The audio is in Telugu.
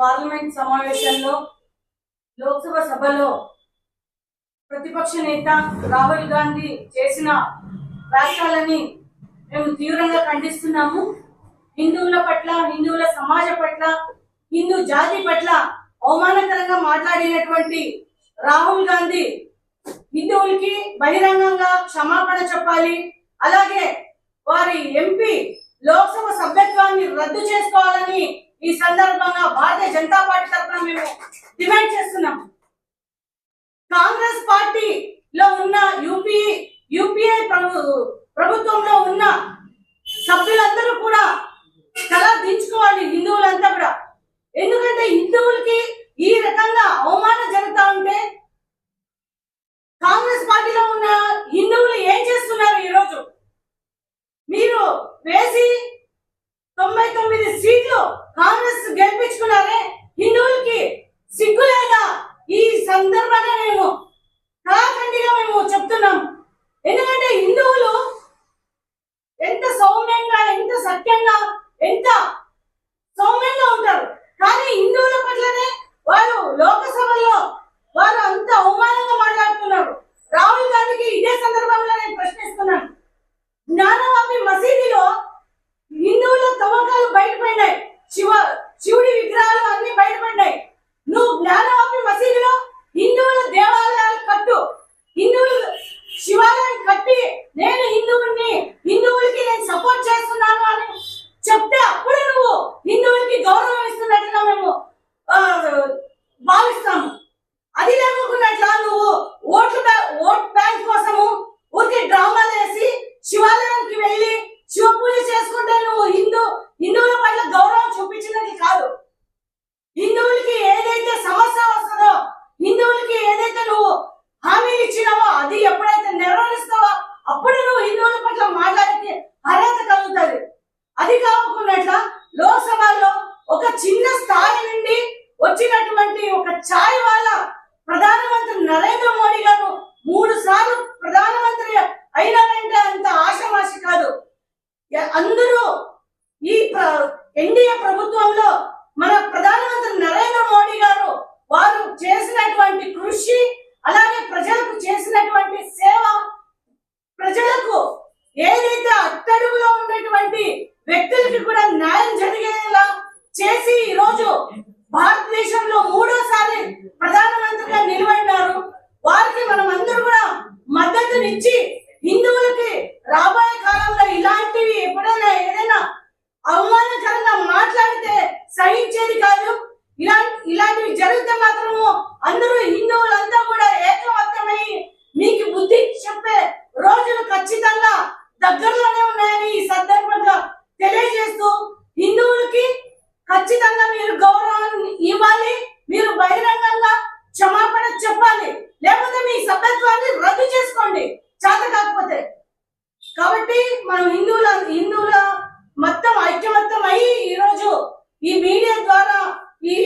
పార్లమెంట్ సమావేశంలో లోక్సభ సభలో ప్రతిపక్ష నేత రాహుల్ గాంధీ చేసిన వ్యాఖ్యలని మేము తీవ్రంగా ఖండిస్తున్నాము. హిందువుల పట్ల హిందువుల సమాజ పట్ల హిందూ జాతి పట్ల అవమానకరంగా మాట్లాడినటువంటి రాహుల్ గాంధీ హిందువులకి బహిరంగంగా క్షమాపణ చెప్పాలి. అలాగే వారి ఎంపీ లోక్సభ సభ్యత్వాన్ని రద్దు చేసుకోవాలని ఈ సందర్భంగా భారతీయ జనతా పార్టీ తరఫున మేము డిమాండ్ చేస్తున్నాం. కాంగ్రెస్ పార్టీలో ఉన్న యూపీ యూపీఐ ప్రభు ప్రభుత్వంలో ఉన్న సభ్యులందరూ కూడా తల దించుకోవాలి హిందువులంతా కూడా. ఎందుకంటే హిందువులకి ఈ రకంగా అవమానం జరుగుతా ఉంటే ఎంత శివాలయంకి శివాలయానికి వెళ్ళి శివ పూజ చేసుకుంటే నువ్వు హిందూ హిందువుల పట్ల గౌరవం చూపించినది కాదు. హిందువులకి ఏదైతే సమస్య వస్తుందో హిందువులకి ఏదైతే నువ్వు హామీలు ఇచ్చినావో అది ఎప్పుడైతే నెరవేరుస్తావో అప్పుడు నువ్వు హిందువుల పట్ల మాట్లాడితే అర్హత కలుగుతుంది. అది కాకున్నట్ల లోక్సభలో ఒక చిన్న స్థాయి నుండి వచ్చినటువంటి ఒక ఛాయ్ కాబట్టి మనం హిందువుల హిందువుల మొత్తం ఐక్యమత్యం అయి ఈరోజు ఈ మీడియా ద్వారా ఈ